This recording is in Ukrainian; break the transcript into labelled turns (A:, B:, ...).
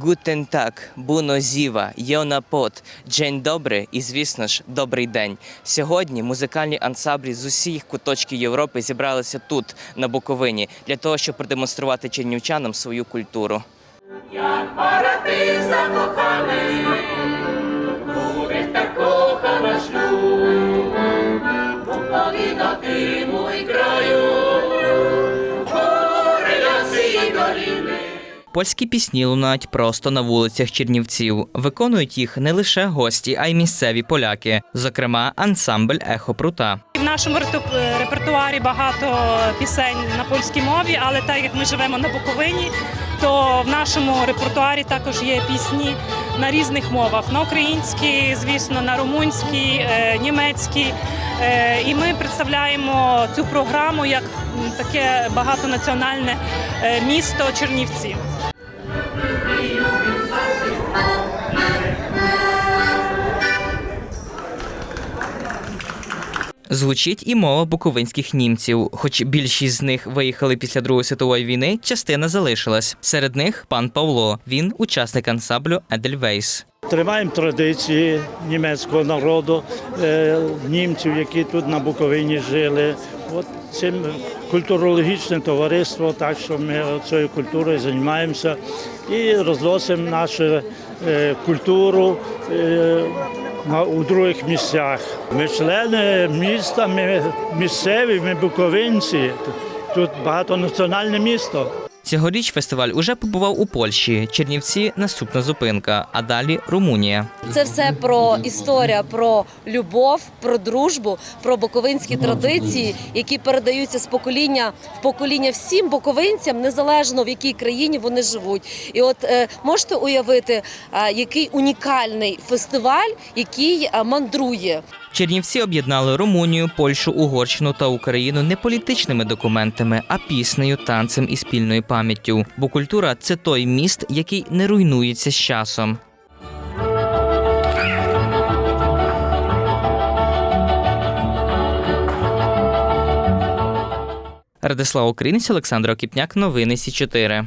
A: Гутен так, буно зіва, йонапот, Джень добре і, звісно ж, добрий день. Сьогодні музикальні ансамблі з усіх куточків Європи зібралися тут, на Буковині, для того, щоб продемонструвати чернівчанам свою культуру. Польські пісні лунають просто на вулицях Чернівців. Виконують їх не лише гості, а й місцеві поляки, зокрема ансамбль Ехо Прута.
B: В нашому репертуарі багато пісень на польській мові, але так як ми живемо на Буковині, то в нашому репертуарі також є пісні на різних мовах: на українській, звісно, на румунській, е, німецькій. Е, І ми представляємо цю програму як таке багатонаціональне е, місто Чернівці.
A: Звучить і мова буковинських німців. Хоч більшість з них виїхали після Другої світової війни, частина залишилась. Серед них пан Павло. Він учасник ансамблю Едельвейс.
C: Тримаємо традиції німецького народу, е, німців, які тут на Буковині жили. От цим культурологічне товариство, так що ми цією культурою займаємося і розносимо нашу е, культуру е, на- у других місцях. Ми члени міста, ми місцеві, ми буковинці. Тут багатонаціональне місто.
A: Цьогоріч фестиваль уже побував у Польщі. Чернівці наступна зупинка, а далі Румунія.
D: Це все про історія, про любов, про дружбу, про буковинські традиції, які передаються з покоління в покоління всім буковинцям, незалежно в якій країні вони живуть. І от е, можете уявити, е, який унікальний фестиваль, який е, мандрує.
A: Чернівці об'єднали Румунію, Польщу, Угорщину та Україну не політичними документами, а піснею, танцем і спільною пам'яттю. Бо культура це той міст, який не руйнується з часом. Радислав Українець, Олександр Окіпняк, новини Сі 4